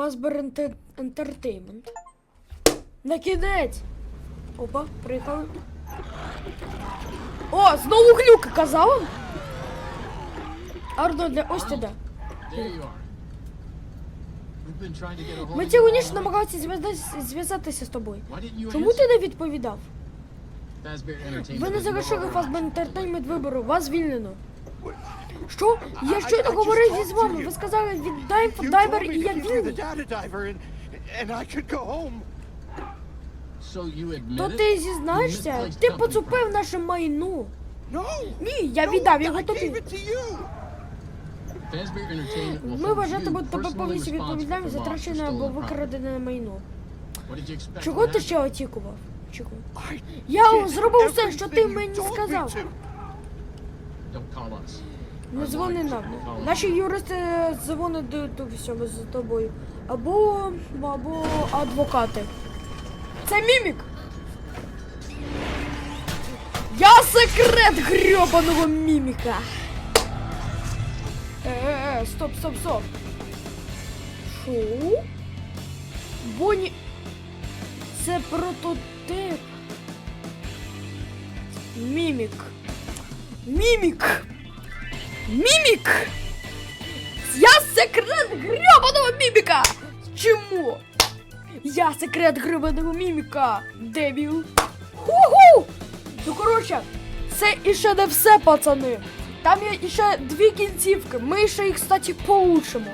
Фазбер Enter- Entertainment. На кінець! Опа, приїхали. О, знову глюк, казав? Арнольде, ось hold Ми цілу ніч намагалися зв'язатися- з тобою. Чому ти не відповідав? Ви не know Фазбер. Entertainment вибору, вас звільнено. Що? Я щойно говорив із вами. Ви сказали, віддай You дайвер і я вільний. То ти зізнаєшся? Ти поцупив наше майно. Ні, я віддав його тобі. Ми вважатимемо тебе повністю відповідальним за втрачене або викрадене майно. Чого ти ще очікував? I Я зробив все, що ти мені сказав. Не дзвони нам. Наші юристи дзвонять до, до всього з тобою. Або, або адвокати. Це мімік! Я секрет грьобаного міміка! Е-е-е, стоп, стоп, стоп. Шо? Боні... Це прототип. Мімік. Мімік! Мімік! Я секрет гребаного міміка! Чому? Я секрет гребаного міміка! Дебіл! Ху-ху! Ну коротше, це іще не все, пацани. Там є іще дві кінцівки. Ми ще їх, кстати, получимо.